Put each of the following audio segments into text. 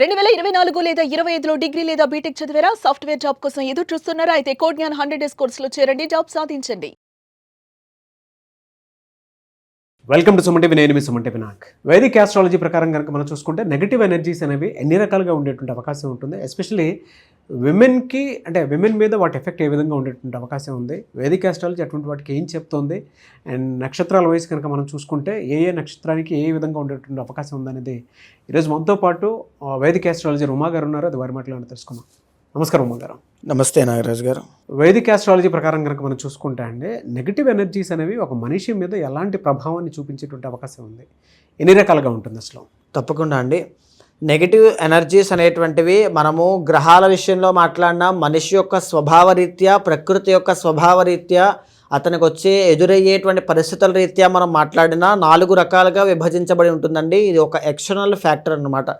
రెండు వేల ఇరవై నాలుగు లేదా ఇరవై ఐదులో డిగ్రీ లేదా బీటెక్ చదివారా? సాఫ్ట్వేర్ జాబ్ కోసం ఎదురు చూస్తున్నారా? అయితే కోడ్ జ్ఞాన్ హండ్రెడ్ డేస్ కోర్సులో చేరండి జాబ్ సాధించండి. వెల్కమ్ టు సుమంటి నేను మీ సుమంటి వినాయక్ వైదిక్ ఆస్ట్రాలజీ ప్రకారం కనుక మనం చూసుకుంటే నెగిటివ్ ఎనర్జీస్ అనేవి ఎన్ని రకాలుగా ఉండేటువంటి అవకాశం ఉంటుంది? ఎస్పెషలీ విమెన్కి అంటే విమెన్ మీద వాటి ఎఫెక్ట్ ఏ విధంగా ఉండేటువంటి అవకాశం ఉంది. వేదిక్ ఆస్ట్రాలజీ అటువంటి వాటికి ఏం చెప్తోంది? అండ్ నక్షత్రాల వయసు కనుక మనం చూసుకుంటే ఏ ఏ నక్షత్రానికి ఏ విధంగా ఉండేటువంటి అవకాశం ఉందనేది ఈరోజు మనతో పాటు వేదిక్ ఆస్ట్రాలజీ ఉమా గారు ఉన్నారు. అది వారి మాటలో తెలుసుకుందాం. నమస్కారం ఉమా గారు. నమస్తే నాగరాజు గారు. వైదిక్ ఆస్ట్రాలజీ ప్రకారం కనుక మనం చూసుకుంటే అండి నెగిటివ్ ఎనర్జీస్ అనేవి ఒక మనిషి మీద ఎలాంటి ప్రభావాన్ని చూపించేటువంటి అవకాశం ఉంది? ఎన్ని రకాలుగా ఉంటుంది అసలు? తప్పకుండా అండి. నెగిటివ్ ఎనర్జీస్ అనేటువంటివి మనము గ్రహాల విషయంలో మాట్లాడినా మనిషి యొక్క స్వభావ రీత్యా ప్రకృతి యొక్క స్వభావ రీత్యా అతనికి వచ్చే ఎదురయ్యేటువంటి పరిస్థితుల రీత్యా మనం మాట్లాడినా నాలుగు రకాలుగా విభజించబడి ఉంటుందండి. ఇది ఒక ఎక్స్టర్నల్ ఫ్యాక్టర్ అన్నమాట.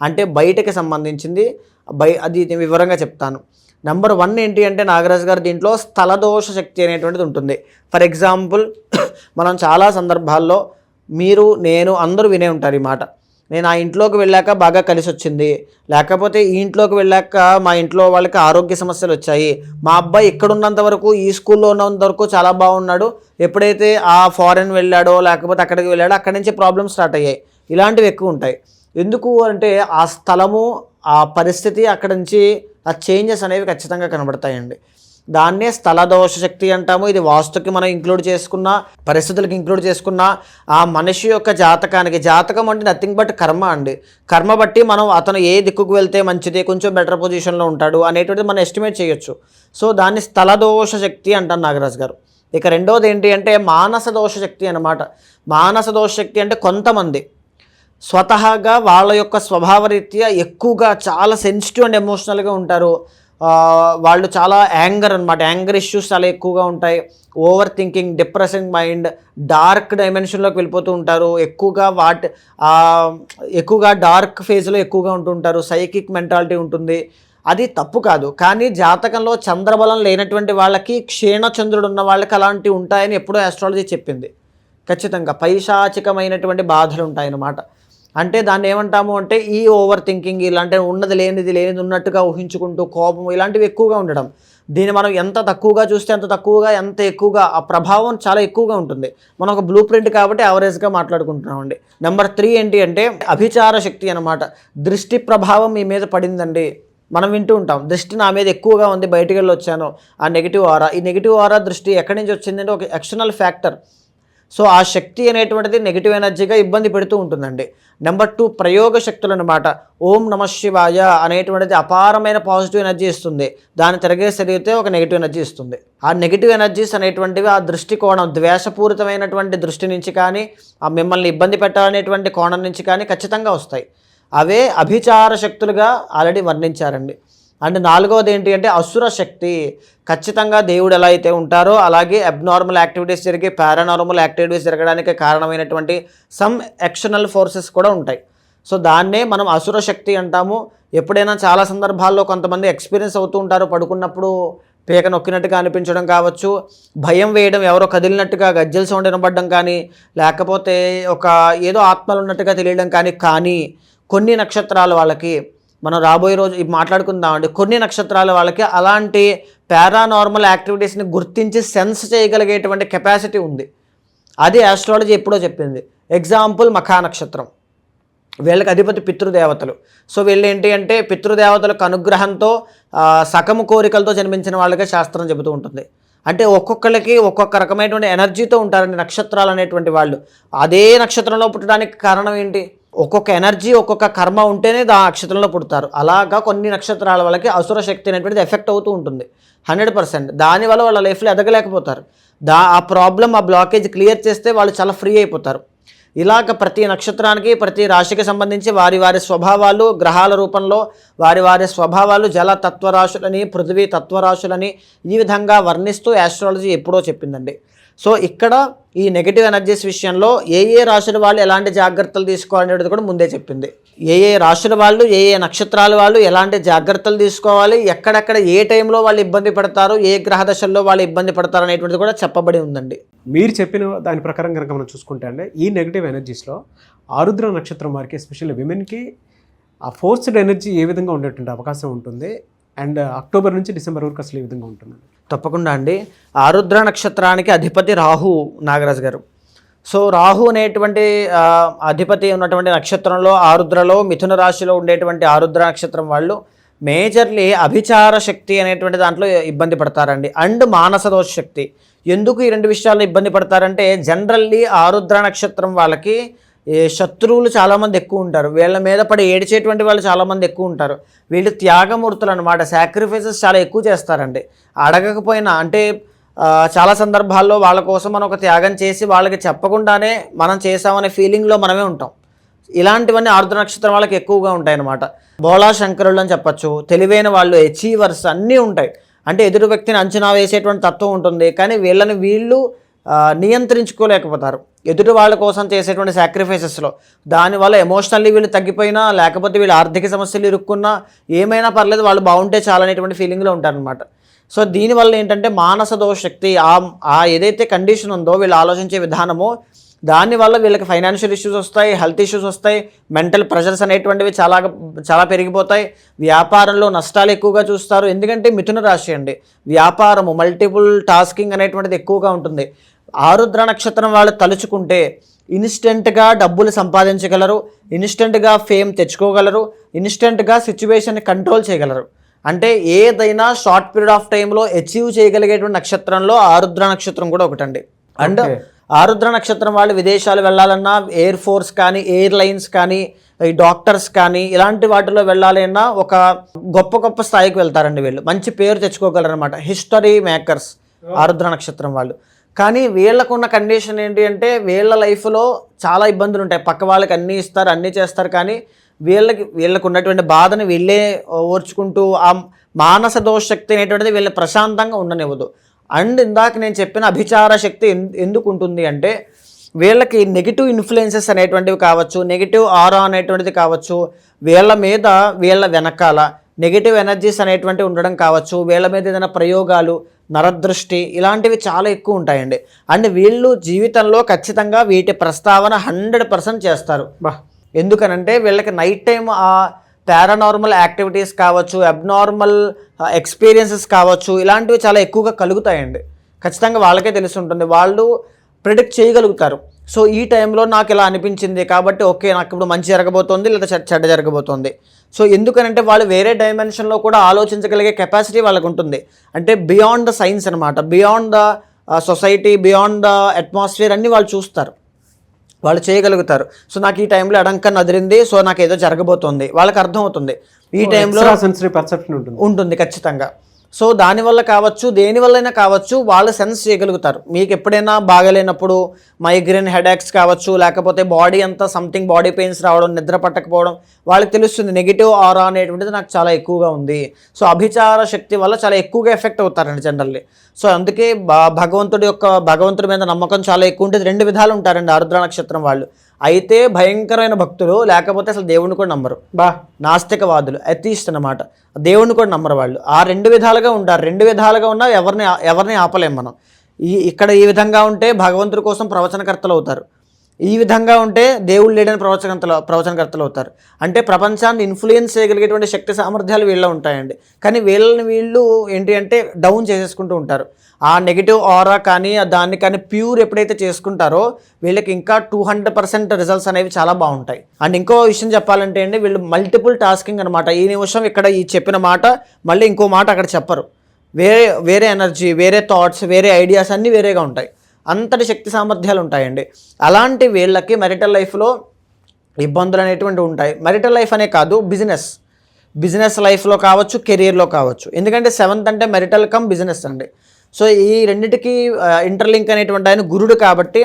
అంటే బయటకి సంబంధించింది. బై అది నేను వివరంగా చెప్తాను. నెంబర్ వన్ ఏంటి అంటే నాగరాజు గారు దీంట్లో స్థలదోష శక్తి అనేటువంటిది ఉంటుంది. ఫర్ ఎగ్జాంపుల్ మనం చాలా సందర్భాల్లో మీరు నేను అందరూ వినే ఉంటారు ఈ మాట. నేను ఆ ఇంట్లోకి వెళ్ళాక బాగా కలిసి వచ్చింది లేకపోతే ఈ ఇంట్లోకి వెళ్ళాక మా ఇంట్లో వాళ్ళకి ఆరోగ్య సమస్యలు వచ్చాయి. మా అబ్బాయి ఇక్కడ ఉన్నంత వరకు ఈ స్కూల్లో ఉన్నంత వరకు చాలా బాగున్నాడు. ఎప్పుడైతే ఆ ఫారెన్ వెళ్ళాడో లేకపోతే అక్కడికి వెళ్ళాడో అక్కడి నుంచి ప్రాబ్లమ్స్ స్టార్ట్ అయ్యాయి. ఇలాంటివి ఎక్కువ ఉంటాయి. ఎందుకు అంటే ఆ స్థలము ఆ పరిస్థితి అక్కడి నుంచి ఆ చేంజెస్ అనేవి ఖచ్చితంగా కనబడతాయండి. దాన్నే స్థల దోష శక్తి అంటాము. ఇది వాస్తుకి మనం ఇంక్లూడ్ చేసుకున్న పరిస్థితులకు ఇంక్లూడ్ చేసుకున్న ఆ మనిషి యొక్క జాతకానికి జాతకం అంటే నథింగ్ బట్ కర్మ అండి. కర్మ బట్టి మనం అతను ఏ దిక్కుకు వెళ్తే మంచిది కొంచెం బెటర్ పొజిషన్లో ఉంటాడు అనేటువంటిది మనం ఎస్టిమేట్ చేయొచ్చు. సో దాన్ని స్థల దోష శక్తి అంటాను నాగరాజు గారు. ఇక రెండోది ఏంటి అంటే మానస దోష శక్తి అన్నమాట. మానస దోష శక్తి అంటే కొంతమంది స్వతహాగా వాళ్ళ యొక్క స్వభావరీత్యా ఎక్కువగా చాలా సెన్సిటివ్ అండ్ ఎమోషనల్గా ఉంటారు. వాళ్ళు చాలా యాంగర్ అనమాట యాంగర్ ఇష్యూస్ చాలా ఎక్కువగా ఉంటాయి. Over thinking depressing mind dark డైమెన్షన్లోకి వెళ్ళిపోతూ ఉంటారు. ఎక్కువగా వాటి ఎక్కువగా డార్క్ ఫేజ్లో ఎక్కువగా ఉంటుంటారు సైకిక్ మెంటాలిటీ ఉంటుంది. అది తప్పు కాదు. కానీ జాతకంలో చంద్రబలం లేనటువంటి వాళ్ళకి క్షీణచంద్రుడు ఉన్న వాళ్ళకి అలాంటివి ఉంటాయని ఎప్పుడో ఆస్ట్రాలజీ చెప్పింది. ఖచ్చితంగా పైశాచికమైనటువంటి బాధలు ఉంటాయన్నమాట. అంటే దాన్ని ఏమంటాము అంటే ఈ ఓవర్ థింకింగ్ ఇలాంటి ఉన్నది లేనిది లేనిది ఉన్నట్టుగా ఊహించుకుంటూ కోపం ఇలాంటివి ఎక్కువగా ఉండడం. దీన్ని మనం ఎంత తక్కువగా చూస్తే అంత తక్కువగా ఎంత ఎక్కువగా ఆ ప్రభావం చాలా ఎక్కువగా ఉంటుంది. మనం ఒక బ్లూ ప్రింట్ కాబట్టి యావరేజ్గా మాట్లాడుకుంటున్నామండి. నెంబర్ త్రీ ఏంటి అంటే అభిచార శక్తి అనమాట దృష్టి ప్రభావం మీ మీద పడిందండి. మనం వింటూ ఉంటాం. దృష్టి నా మీద ఎక్కువగా ఉంది బయటికి వెళ్ళి వచ్చాను ఆ నెగిటివ్ ఆరా ఈ నెగిటివ్ ఆరా దృష్టి ఎక్కడి నుంచి వచ్చిందంటే ఒక ఎక్స్టర్నల్ ఫ్యాక్టర్ సో ఆ శక్తి అనేటువంటిది నెగిటివ్ ఎనర్జీగా ఇబ్బంది పెడుతూ ఉంటుందండి. నెంబర్ టూ ప్రయోగ శక్తులు అనమాట ఓం నమ శివాయ అనేటువంటిది అపారమైన పాజిటివ్ ఎనర్జీ ఇస్తుంది. దాన్ని తిరగే జరిగితే ఒక నెగిటివ్ ఎనర్జీ ఇస్తుంది. ఆ నెగిటివ్ ఎనర్జీస్ అనేటువంటివి ఆ దృష్టికోణం ద్వేషపూరితమైనటువంటి దృష్టి నుంచి కానీ ఆ మిమ్మల్ని ఇబ్బంది పెట్టాలనేటువంటి కోణం నుంచి కానీ ఖచ్చితంగా వస్తాయి. అవే అభిచార శక్తులుగా ఆల్రెడీ వర్ణించారండి. అండ్ నాలుగవది ఏంటి అంటే అసుర శక్తి. ఖచ్చితంగా దేవుడు ఎలా అయితే ఉంటారో అలాగే అబ్నార్మల్ యాక్టివిటీస్ జరిగి పారానార్మల్ యాక్టివిటీస్ జరగడానికి కారణమైనటువంటి సమ్ ఎక్స్టర్నల్ ఫోర్సెస్ కూడా ఉంటాయి. సో దాన్నే మనం అసుర శక్తి అంటాము. ఎప్పుడైనా చాలా సందర్భాల్లో కొంతమంది ఎక్స్పీరియన్స్ అవుతూ ఉంటారు. పడుకున్నప్పుడు పీక నొక్కినట్టుగా అనిపించడం కావచ్చు. భయం వేయడం ఎవరో కదిలినట్టుగా గజ్జల సౌండ్ వినబడడం కానీ లేకపోతే ఒక ఏదో ఆత్మలు ఉన్నట్టుగా తెలియడం కానీ కానీ కొన్ని నక్షత్రాలు వాళ్ళకి మనం రాబోయే రోజు మాట్లాడుకుందామండి. కొన్ని నక్షత్రాల వాళ్ళకి అలాంటి పారానార్మల్ యాక్టివిటీస్ని గుర్తించి సెన్స్ చేయగలిగేటువంటి కెపాసిటీ ఉంది. అది ఆస్ట్రాలజీ ఎప్పుడో చెప్పింది. ఎగ్జాంపుల్ మఖా నక్షత్రం. వీళ్ళకి అధిపతి పితృదేవతలు. సో వీళ్ళు ఏంటి అంటే పితృదేవతలకు అనుగ్రహంతో సకము కోరికలతో జన్మించిన వాళ్ళకే శాస్త్రం చెబుతూ ఉంటుంది. అంటే ఒక్కొక్కరికి ఒక్కొక్క రకమైనటువంటి ఎనర్జీతో ఉంటారండి నక్షత్రాలు అనేటువంటి వాళ్ళు. అదే నక్షత్రంలో పుట్టడానికి కారణం ఏంటి? ఒక్కొక్క ఎనర్జీ ఒక్కొక్క కర్మ ఉంటేనే దా నక్షత్రంలో పుడతారు. అలాగా కొన్ని నక్షత్రాల వాళ్ళకి అసుర శక్తి అనేటువంటిది ఎఫెక్ట్ అవుతూ ఉంటుంది. Hundred percent. దానివల్ల వాళ్ళ లైఫ్లో ఎదగలేకపోతారు. దా ఆ ప్రాబ్లం ఆ బ్లాకేజ్ క్లియర్ చేస్తే వాళ్ళు చాలా ఫ్రీ అయిపోతారు. ఇలాగ ప్రతి నక్షత్రానికి ప్రతి రాశికి సంబంధించి వారి వారి స్వభావాలు గ్రహాల రూపంలో వారి వారి స్వభావాలు జల తత్వరాశులని పృథ్వీ తత్వరాశులని ఈ విధంగా వర్ణిస్తూ యాస్ట్రాలజీ ఎప్పుడో చెప్పిందండి. సో ఇక్కడ ఈ నెగిటివ్ ఎనర్జీస్ విషయంలో ఏ ఏ రాశుల వాళ్ళు ఎలాంటి జాగ్రత్తలు తీసుకోవాలనేది కూడా ముందే చెప్పింది. ఏ ఏ రాశుల వాళ్ళు ఏ ఏ నక్షత్రాల వాళ్ళు ఎలాంటి జాగ్రత్తలు తీసుకోవాలి ఎక్కడెక్కడ ఏ టైంలో వాళ్ళు ఇబ్బంది పడతారు ఏ గ్రహ దశల్లో వాళ్ళు ఇబ్బంది పడతారు అనేటువంటిది కూడా చెప్పబడి ఉందండి. మీరు చెప్పిన దాని ప్రకారం కనుక మనం చూసుకుంటే అండి ఈ నెగిటివ్ ఎనర్జీస్లో ఆరుద్ర నక్షత్రం వారికి ఎస్పెషల్లీ విమెన్కి ఆ ఫోర్స్డ్ ఎనర్జీ ఏ విధంగా ఉండేటువంటి అవకాశం ఉంటుంది అండ్ అక్టోబర్ నుంచి డిసెంబర్ వరకు అసలు ఏ విధంగా ఉంటుంది తప్పకుండా అండి. ఆరుద్ర నక్షత్రానికి అధిపతి రాహు నాగరాజు గారు. సో రాహు అనేటువంటి అధిపతి ఉన్నటువంటి నక్షత్రంలో ఆరుద్రలో మిథున రాశిలో ఉండేటువంటి ఆరుద్ర నక్షత్రం వాళ్ళు మేజర్లీ అభిచార శక్తి అనేటువంటి దాంట్లో ఇబ్బంది పడతారండి. అండ్ మానస దోష శక్తి. ఎందుకు ఈ రెండు విషయాల్లో ఇబ్బంది పడతారంటే జనరల్లీ ఆరుద్ర నక్షత్రం వాళ్ళకి శత్రువులు చాలామంది ఎక్కువ ఉంటారు. వీళ్ళ మీద పడి ఏడిచేటువంటి వాళ్ళు చాలామంది ఎక్కువ ఉంటారు. వీళ్ళు త్యాగమూర్తులు అనమాట సాక్రిఫైసెస్ చాలా ఎక్కువ చేస్తారండి. అడగకపోయినా అంటే చాలా సందర్భాల్లో వాళ్ళ కోసం మనం ఒక త్యాగం చేసి వాళ్ళకి చెప్పకుండానే మనం చేసామనే ఫీలింగ్లో మనమే ఉంటాం. ఇలాంటివన్నీ ఆరుద్ర నక్షత్రం వాళ్ళకి ఎక్కువగా ఉంటాయి అన్నమాట బోళా శంకరులు అని చెప్పచ్చు తెలివైన వాళ్ళు అచీవర్స్ అన్నీ ఉంటాయి. అంటే ఎదురు వ్యక్తిని అంచనా వేసేటువంటి తత్వం ఉంటుంది. కానీ వీళ్ళని వీళ్ళు నియంత్రించుకోలేకపోతారు. ఎదుటి వాళ్ళ కోసం చేసేటువంటి సాక్రిఫైసెస్లో దానివల్ల ఎమోషనల్లీ వీళ్ళు తగ్గిపోయినా లేకపోతే వీళ్ళు ఆర్థిక సమస్యలు ఇరుక్కున్నా ఏమైనా పర్లేదు వాళ్ళు బాగుంటే చాలనేటువంటి ఫీలింగ్లో ఉంటారనమాట సో దీనివల్ల ఏంటంటే మానస దోష శక్తి ఆ ఆ ఏదైతే కండిషన్ ఉందో వీళ్ళు ఆలోచించే విధానమో దానివల్ల వీళ్ళకి ఫైనాన్షియల్ ఇష్యూస్ వస్తాయి హెల్త్ ఇష్యూస్ వస్తాయి మెంటల్ ప్రెషర్స్ అనేటువంటివి చాలా చాలా పెరిగిపోతాయి. వ్యాపారంలో నష్టాలు ఎక్కువగా చూస్తారు. ఎందుకంటే మిథున రాశి అండి. వ్యాపారము మల్టిపుల్ టాస్కింగ్ అనేటువంటిది ఎక్కువగా ఉంటుంది. ఆరుద్ర నక్షత్రం వాళ్ళు తలుచుకుంటే ఇన్స్టెంట్గా డబ్బులు సంపాదించగలరు ఇన్స్టెంట్గా ఫేమ్ తెచ్చుకోగలరు ఇన్స్టెంట్గా సిచ్యువేషన్ని కంట్రోల్ చేయగలరు. అంటే ఏదైనా షార్ట్ పీరియడ్ ఆఫ్ టైంలో అచీవ్ చేయగలిగేటువంటి నక్షత్రంలో ఆరుద్ర నక్షత్రం కూడా ఒకటండి. అండ్. ఆరుద్ర నక్షత్రం వాళ్ళు విదేశాలు వెళ్ళాలన్నా ఎయిర్ ఫోర్స్ కానీ ఎయిర్ లైన్స్ కానీ ఈ డాక్టర్స్ కానీ ఇలాంటి వాటిలో వెళ్ళాలన్నా ఒక గొప్ప గొప్ప స్థాయికి వెళ్తారండి వీళ్ళు. మంచి పేరు తెచ్చుకోగలరనమాట హిస్టరీ మేకర్స్ ఆరుద్ర నక్షత్రం వాళ్ళు. కానీ వీళ్ళకున్న కండిషన్ ఏంటి అంటే వీళ్ళ లైఫ్లో చాలా ఇబ్బందులు ఉంటాయి. పక్క వాళ్ళకి అన్నీ ఇస్తారు అన్నీ చేస్తారు కానీ వీళ్ళకి వీళ్ళకు ఉన్నటువంటి బాధని వీళ్ళే ఓర్చుకుంటూ ఆ మానస దోషశక్తి అనేటువంటిది వీళ్ళు ప్రశాంతంగా ఉండనివ్వదు. అండ్ ఇందాక నేను చెప్పిన అభిచార శక్తి ఎందుకు ఉంటుంది అంటే వీళ్ళకి నెగిటివ్ ఇన్ఫ్లుయెన్సెస్ అనేటువంటివి కావచ్చు నెగిటివ్ ఆరా అనేటువంటిది కావచ్చు వీళ్ళ మీద వీళ్ళ వెనకాల నెగిటివ్ ఎనర్జీస్ అనేటువంటివి ఉండడం కావచ్చు వీళ్ళ మీద ఏదైనా ప్రయోగాలు నరదృష్టి ఇలాంటివి చాలా ఎక్కువ ఉంటాయండి. అండ్ వీళ్ళు జీవితంలో ఖచ్చితంగా వీటి ప్రస్తావన హండ్రెడ్ పర్సెంట్ చేస్తారు. బా. ఎందుకనంటే వీళ్ళకి నైట్ టైం ఆ పారానార్మల్ యాక్టివిటీస్ కావచ్చు అబ్నార్మల్ ఎక్స్పీరియన్సెస్ కావచ్చు ఇలాంటివి చాలా ఎక్కువగా కలుగుతాయండి. ఖచ్చితంగా వాళ్ళకే తెలిసి ఉంటుంది. వాళ్ళు ప్రిడిక్ట్ చేయగలుగుతారు. సో ఈ టైంలో నాకు ఇలా అనిపించింది కాబట్టి ఓకే నాకు ఇప్పుడు మంచి జరగబోతోంది లేదా చెడ్డ జరగబోతోంది. సో ఎందుకనంటే వాళ్ళు వేరే డైమెన్షన్లో కూడా ఆలోచించగలిగే కెపాసిటీ వాళ్ళకు ఉంటుంది. అంటే బియాండ్ ద సైన్స్ అనమాట beyond the society beyond the atmosphere అన్నీ వాళ్ళు చూస్తారు. వాళ్ళు చేయగలుగుతారు. సో నాకు ఈ టైంలో ఎడంకన్ అదిరింది సో నాకు ఏదో జరగబోతోంది. వాళ్ళకి అర్థమవుతుంది. ఈ టైంలో సెన్సరీ పర్సెప్షన్ ఉంటుంది. ఉంటుంది ఖచ్చితంగా. సో దానివల్ల కావచ్చు దేనివల్లైనా కావచ్చు వాళ్ళు సెన్స్ చేయగలుగుతారు. మీకు ఎప్పుడైనా బాగలేనప్పుడు మైగ్రేన్ హెడేక్స్ కావచ్చు లేకపోతే బాడీ అంతా సంథింగ్ బాడీ పెయిన్స్ రావడం నిద్ర పట్టకపోవడం వాళ్ళకి తెలుస్తుంది. నెగిటివ్ ఆరా అనేటువంటిది నాకు చాలా ఎక్కువగా ఉంది. సో అభిచార శక్తి వల్ల చాలా ఎక్కువగా ఎఫెక్ట్ అవుతారండి జనరల్లీ. సో అందుకే భగవంతుడి యొక్క భగవంతుడి మీద నమ్మకం చాలా ఎక్కువ ఉంటుంది రెండు విధాలు ఉంటారండి ఆరుద్ర నక్షత్రం వాళ్ళు. అయితే భయంకరమైన భక్తులు లేకపోతే అసలు దేవుణ్ణి కూడా నమ్మరు. బా. నాస్తికవాదులు అతీస్ట్ అన్నమాట. దేవుణ్ణి కూడా నమ్మరు వాళ్ళు. ఆ రెండు విధాలుగా ఉంటారు. రెండు విధాలుగా ఉన్నా ఎవరిని ఎవరిని ఆపలేం మనం. ఈ ఇక్కడ ఈ విధంగా ఉంటే భగవంతుడి కోసం ప్రవచనకర్తలు అవుతారు. ఈ విధంగా ఉంటే దేవుళ్ళు లేడని ప్రవచనకర్తలు ప్రవచనకర్తలు అవుతారు. అంటే ప్రపంచాన్ని ఇన్ఫ్లుయెన్స్ చేయగలిగేటువంటి శక్తి సామర్థ్యాలు వీళ్ళ ఉంటాయండి. కానీ వీళ్ళని వీళ్ళు ఏంటి అంటే డౌన్ చేసేసుకుంటూ ఉంటారు. ఆ నెగిటివ్ ఆరా కానీ దాన్ని కానీ ప్యూర్ ఎప్పుడైతే చేసుకుంటారో వీళ్ళకి ఇంకా టూ హండ్రెడ్ పర్సెంట్ రిజల్ట్స్ అనేవి చాలా బాగుంటాయి. అండ్ ఇంకో విషయం చెప్పాలంటే అండి వీళ్ళు మల్టిపుల్ టాస్కింగ్ అనమాట ఈ నిమిషం ఇక్కడ ఈ చెప్పిన మాట మళ్ళీ ఇంకో మాట అక్కడ చెప్పరు. వేరే వేరే ఎనర్జీ వేరే థాట్స్ వేరే ఐడియాస్ అన్నీ వేరేగా ఉంటాయి. అంతటి శక్తి సామర్థ్యాలు ఉంటాయండి. అలాంటి వీళ్ళకి మెరిటల్ లైఫ్లో ఇబ్బందులు అనేటువంటివి ఉంటాయి. మెరిటల్ లైఫ్ అనే కాదు బిజినెస్ బిజినెస్ లైఫ్లో కావచ్చు కెరీర్లో కావచ్చు. ఎందుకంటే సెవెంత్ అంటే మెరిటల్ కమ్ బిజినెస్ అండి. సో ఈ రెండింటికి ఇంటర్లింక్ అనేటువంటి ఆయన గురుడు కాబట్టి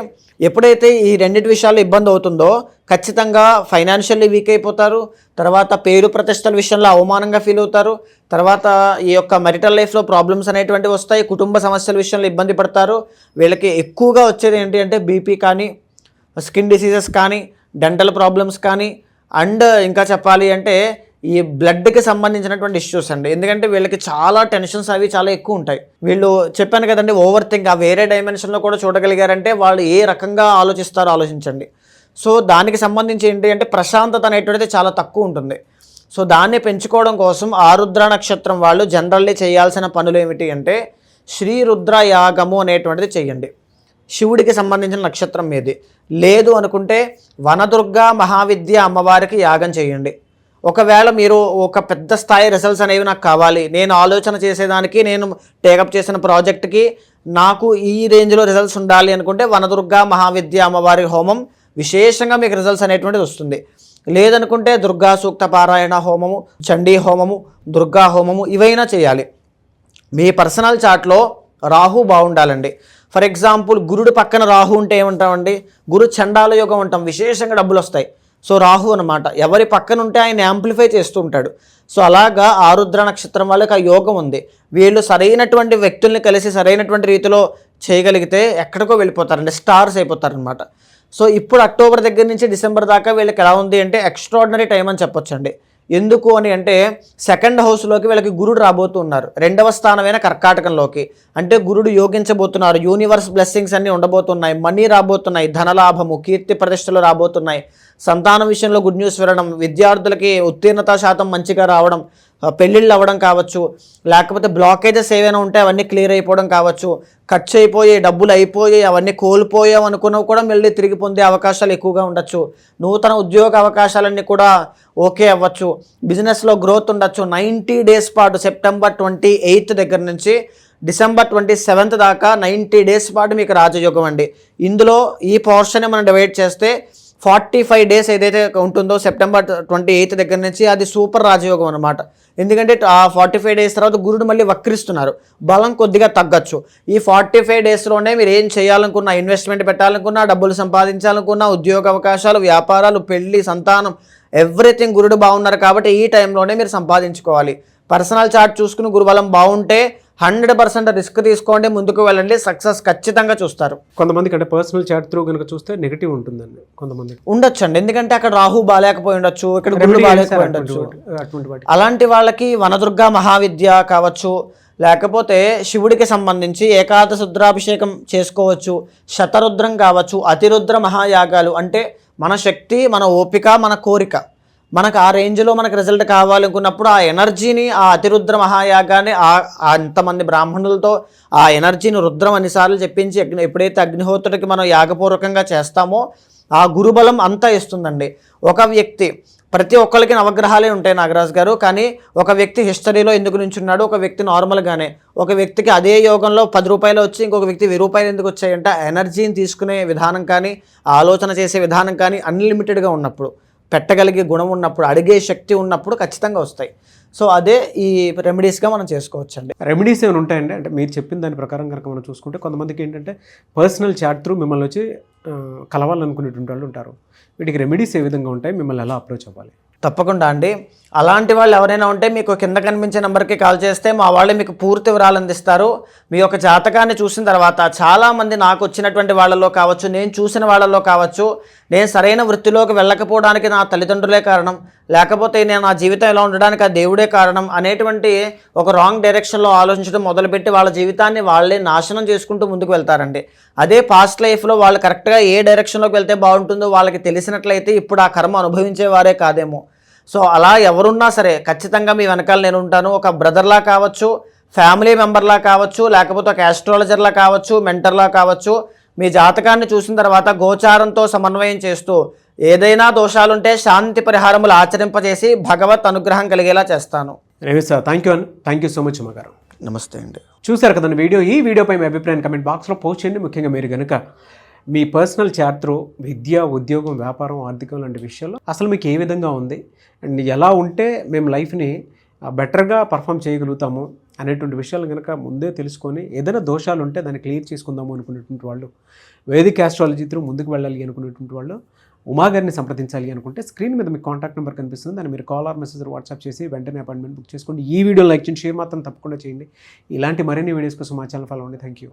ఎప్పుడైతే ఈ రెండిటి విషయాల్లో ఇబ్బంది అవుతుందో ఖచ్చితంగా ఫైనాన్షియల్లీ వీక్ అయిపోతారు. తర్వాత పేరు ప్రతిష్టల విషయంలో అవమానంగా ఫీల్ అవుతారు. తర్వాత ఈ యొక్క మెరిటల్ లైఫ్లో ప్రాబ్లమ్స్ అనేటువంటివి వస్తాయి. కుటుంబ సమస్యల విషయంలో ఇబ్బంది పడతారు. వీళ్ళకి ఎక్కువగా వచ్చేది ఏంటి అంటే బీపీ కానీ స్కిన్ డిసీజెస్ కానీ డెంటల్ ప్రాబ్లమ్స్ కానీ అండ్ ఇంకా చెప్పాలి అంటే ఈ బ్లడ్కి సంబంధించినటువంటి ఇష్యూస్ అండి. ఎందుకంటే వీళ్ళకి చాలా టెన్షన్స్ అవి చాలా ఎక్కువ ఉంటాయి. వీళ్ళు చెప్పాను కదండి ఓవర్ థింక్ ఆ వేరే డైమెన్షన్లో కూడా చూడగలిగారంటే వాళ్ళు ఏ రకంగా ఆలోచిస్తారో ఆలోచించండి. సో దానికి సంబంధించి ఏంటి అంటే ప్రశాంతత అనేటువంటిది చాలా తక్కువ ఉంటుంది. సో దాన్ని పెంచుకోవడం కోసం ఆరుద్ర నక్షత్రం వాళ్ళు జనరల్లీ చేయాల్సిన పనులు ఏమిటి అంటే శ్రీ రుద్ర యాగము అనేటువంటిది చేయండి. శివుడికి సంబంధించిన నక్షత్రం ఏది? లేదు అనుకుంటే వనదుర్గ మహావిద్య అమ్మవారికి యాగం చేయండి. ఒకవేళ మీరు ఒక పెద్ద స్థాయి రిజల్ట్స్ అనేవి నాకు కావాలి నేను ఆలోచన చేసేదానికి నేను టేకప్ చేసిన ప్రాజెక్ట్కి నాకు ఈ రేంజ్లో రిజల్ట్స్ ఉండాలి అనుకుంటే వనదుర్గ మహావిద్య అమ్మవారి హోమం విశేషంగా మీకు రిజల్ట్స్ అనేటువంటిది వస్తుంది. లేదనుకుంటే దుర్గా సూక్త పారాయణ హోమము చండీ హోమము దుర్గా హోమము ఇవైనా చేయాలి. మీ పర్సనల్ చాట్లో రాహు బాగుండాలండి. ఫర్ ఎగ్జాంపుల్ గురుడు పక్కన రాహు ఉంటే ఏమంటామండి? గురు చండాల యోగం ఉంటాం విశేషంగా డబ్బులు వస్తాయి. సో రాహు అనమాట ఎవరి పక్కన ఉంటే ఆయన యాంప్లిఫై చేస్తూ ఉంటాడు. సో అలాగా ఆరుద్ర నక్షత్రం వాళ్ళకి ఆ యోగం ఉంది. వీళ్ళు సరైనటువంటి వ్యక్తుల్ని కలిసి సరైనటువంటి రీతిలో చేయగలిగితే ఎక్కడికో వెళ్ళిపోతారండి. స్టార్స్ అయిపోతారనమాట సో ఇప్పుడు అక్టోబర్ దగ్గర నుంచి డిసెంబర్ దాకా వీళ్ళకి ఎలా ఉంది అంటే ఎక్స్ట్రాడినరీ టైం అని చెప్పొచ్చండి. ఎందుకు అని అంటే సెకండ్ హౌస్లోకి వీళ్ళకి గురుడు రాబోతున్నారు. రెండవ స్థానమైన కర్కాటకంలోకి. అంటే గురుడు యోగించబోతున్నారు. యూనివర్స్ బ్లెస్సింగ్స్ అన్నీ ఉండబోతున్నాయి. మనీ రాబోతున్నాయి. ధనలాభము కీర్తి ప్రతిష్టలు రాబోతున్నాయి. సంతానం విషయంలో గుడ్ న్యూస్ వినడం విద్యార్థులకి ఉత్తీర్ణత శాతం మంచిగా రావడం పెళ్ళిళ్ళు అవ్వడం కావచ్చు లేకపోతే బ్లాకేజెస్ ఏవైనా ఉంటే అవన్నీ క్లియర్ అయిపోవడం కావచ్చు ఖర్చు అయిపోయి డబ్బులు అయిపోయి అవన్నీ కోల్పోయావు అనుకున్నవి కూడా మళ్ళీ తిరిగి పొందే అవకాశాలు ఎక్కువగా ఉండొచ్చు. నూతన ఉద్యోగ అవకాశాలన్నీ కూడా ఓకే అవ్వచ్చు. బిజినెస్లో గ్రోత్ ఉండొచ్చు. నైంటీ డేస్ పాటు సెప్టెంబర్ ట్వంటీ ఎయిత్ దగ్గర నుంచి డిసెంబర్ ట్వంటీ సెవెంత్ దాకా నైంటీ డేస్ పాటు మీకు రాజయోగం అండి. ఇందులో ఈ పోర్షన్ మనం డివైడ్ చేస్తే ఫార్టీ ఫైవ్ డేస్ ఏదైతే ఉంటుందో సెప్టెంబర్ ట్వంటీ ఎయిత్ దగ్గర నుంచి అది సూపర్ రాజయోగం అనమాట ఎందుకంటే ఆ ఫార్టీ ఫైవ్ డేస్ తర్వాత గురుడు మళ్ళీ వక్రిస్తున్నారు. బలం కొద్దిగా తగ్గచ్చు. ఈ ఫార్టీ ఫైవ్ డేస్లోనే మీరు ఏం చేయాలనుకున్నా ఇన్వెస్ట్మెంట్ పెట్టాలనుకున్నా డబ్బులు సంపాదించాలనుకున్నా ఉద్యోగ అవకాశాలు వ్యాపారాలు పెళ్ళి సంతానం ఎవ్రీథింగ్ గురుడు బాగున్నారు కాబట్టి ఈ టైంలోనే మీరు సంపాదించుకోవాలి. పర్సనల్ చార్ట్ చూసుకుని గురుబలం బాగుంటే హండ్రెడ్ పర్సెంట్ రిస్క్ తీసుకోండి ముందుకు వెళ్ళండి సక్సెస్ ఖచ్చితంగా చూస్తారు. కొంతమందికి అంటే పర్సనల్ చాట్ త్రూ కనుక చూస్తే నెగిటివ్ ఉంటుందండి కొంతమందికి. ఉండొచ్చండి ఎందుకంటే అక్కడ రాహు బాలేకపోయి ఉండొచ్చు ఇక్కడ బాలేకపోయి సార్ ఉండొచ్చు అలాంటి వాళ్ళకి వనదుర్గ మహావిద్య కావచ్చు లేకపోతే శివుడికి సంబంధించి ఏకాదశ రుద్రాభిషేకం చేసుకోవచ్చు శతరుద్రం కావచ్చు అతిరుద్ర మహాయాగాలు అంటే మన శక్తి మన ఓపిక మన కోరిక. మనకు ఆ రేంజ్లో మనకు రిజల్ట్ కావాలనుకున్నప్పుడు ఆ ఎనర్జీని ఆ అతిరుద్ర మహాయాగాన్ని ఆ ఆ అంతమంది బ్రాహ్మణులతో ఆ ఎనర్జీని రుద్రం అన్నిసార్లు చెప్పించి అగ్ని ఎప్పుడైతే అగ్నిహోత్రుడికి మనం యాగపూర్వకంగా చేస్తామో ఆ గురుబలం అంతా ఇస్తుందండి. ఒక వ్యక్తి ప్రతి ఒక్కరికి నవగ్రహాలే ఉంటాయి నాగరాజు గారు కానీ ఒక వ్యక్తి హిస్టరీలో ఎందుకు నించున్నాడు ఒక వ్యక్తి నార్మల్గానే ఒక వ్యక్తికి అదే యోగంలో పది రూపాయలు వచ్చి ఇంకొక వ్యక్తి వెయ్యి రూపాయలు ఎందుకు వచ్చాయంటే ఎనర్జీని తీసుకునే విధానం కానీ ఆలోచన చేసే విధానం కానీ అన్లిమిటెడ్గా ఉన్నప్పుడు. పెట్టగలిగే గుణం ఉన్నప్పుడు అడిగే శక్తి ఉన్నప్పుడు ఖచ్చితంగా వస్తాయి. సో అదే ఈ రెమెడీస్గా మనం చేసుకోవచ్చండి. రెమెడీస్ ఏమైనా ఉంటాయండి? అంటే మీరు చెప్పిన దాని ప్రకారం కనుక మనం చూసుకుంటే కొంతమందికి ఏంటంటే పర్సనల్ చాట్ త్రూ మిమ్మల్ని వచ్చి కలవాలనుకునేటువంటి వాళ్ళు ఉంటారు. వీటికి రెమెడీస్ ఏ విధంగా ఉంటాయి? మిమ్మల్ని ఎలా అప్రోచ్ అవ్వాలి? తప్పకుండా అండి. అలాంటి వాళ్ళు ఎవరైనా ఉంటే మీకు కింద కనిపించే నెంబర్కి కాల్ చేస్తే మా వాళ్ళు మీకు పూర్తి వివరాలు అందిస్తారు. మీ యొక్క జాతకాన్ని చూసిన తర్వాత చాలామంది నాకు వచ్చినటువంటి వాళ్ళలో కావచ్చు నేను చూసిన వాళ్ళలో కావచ్చు నేను సరైన వృత్తిలోకి వెళ్ళకపోవడానికి నా తల్లిదండ్రులే కారణం లేకపోతే నేను నా జీవితం ఎలా ఉండడానికి ఆ దేవుడే కారణం అనేటువంటి ఒక రాంగ్ డైరెక్షన్లో ఆలోచించడం మొదలుపెట్టి వాళ్ళ జీవితాన్ని వాళ్ళే నాశనం చేసుకుంటూ ముందుకు వెళ్తారండి. అదే పాస్ట్ లైఫ్లో వాళ్ళు కరెక్ట్గా ఏ డైరెక్షన్లోకి వెళ్తే బాగుంటుందో వాళ్ళకి తెలిసినట్లయితే ఇప్పుడు ఆ కర్మ అనుభవించేవారే కాదేమో. సో అలా ఎవరున్నా సరే ఖచ్చితంగా మీ వెనకాల నేను ఉంటాను. ఒక బ్రదర్లా కావచ్చు ఫ్యామిలీ మెంబర్లా కావచ్చు లేకపోతే ఒక ఆస్ట్రాలజర్లా కావచ్చు మెంటర్లా కావచ్చు మీ జాతకాన్ని చూసిన తర్వాత గోచారంతో సమన్వయం చేస్తూ ఏదైనా దోషాలుంటే శాంతి పరిహారములు ఆచరింపజేసి భగవత్ అనుగ్రహం కలిగేలా చేస్తాను. రేవి sir thank you thank you so much Uma గారు. నమస్తే అండి. చూశారు కదండి వీడియో ఈ వీడియోపై మీ అభిప్రాయం కమెంట్ బాక్స్లో పోస్ట్ చేయండి. ముఖ్యంగా మీరు కనుక మీ పర్సనల్ చాట్ విద్య ఉద్యోగం వ్యాపారం ఆర్థికం లాంటి విషయాల్లో అసలు మీకు ఏ విధంగా ఉంది? అండ్ ఎలా ఉంటే మేము లైఫ్ని బెటర్గా పర్ఫామ్ చేయగలుగుతాము అనేటువంటి విషయాలు కనుక ముందే తెలుసుకొని ఏదైనా దోషాలు ఉంటే దాన్ని క్లియర్ చేసుకుందాము అనుకునేటువంటి వాళ్ళు వేదిక ఆస్ట్రాలజీ త్రూ ముందుకు వెళ్ళాలి అనుకునేటువంటి వాళ్ళు ఉమా గారిని సంప్రదించాలి అనుకుంటే స్క్రీన్ మీద మీకు కాంటాక్ట్ నెంబర్ కనిపిస్తుంది. దాన్ని మీరు కాల్ ఆర్ మెసేజ్ వాట్సాప్ చేసి వెంటనే అపాయింట్మెంట్ బుక్ చేసుకోండి. ఈ వీడియో లైక్ చేయండి షేర్ మాత్రం తప్పకుండా చేయండి. ఇలాంటి మరిన్ని వీడియోస్ కోసం మా ఛానల్ ఫాలో అవ్వండి. Thank you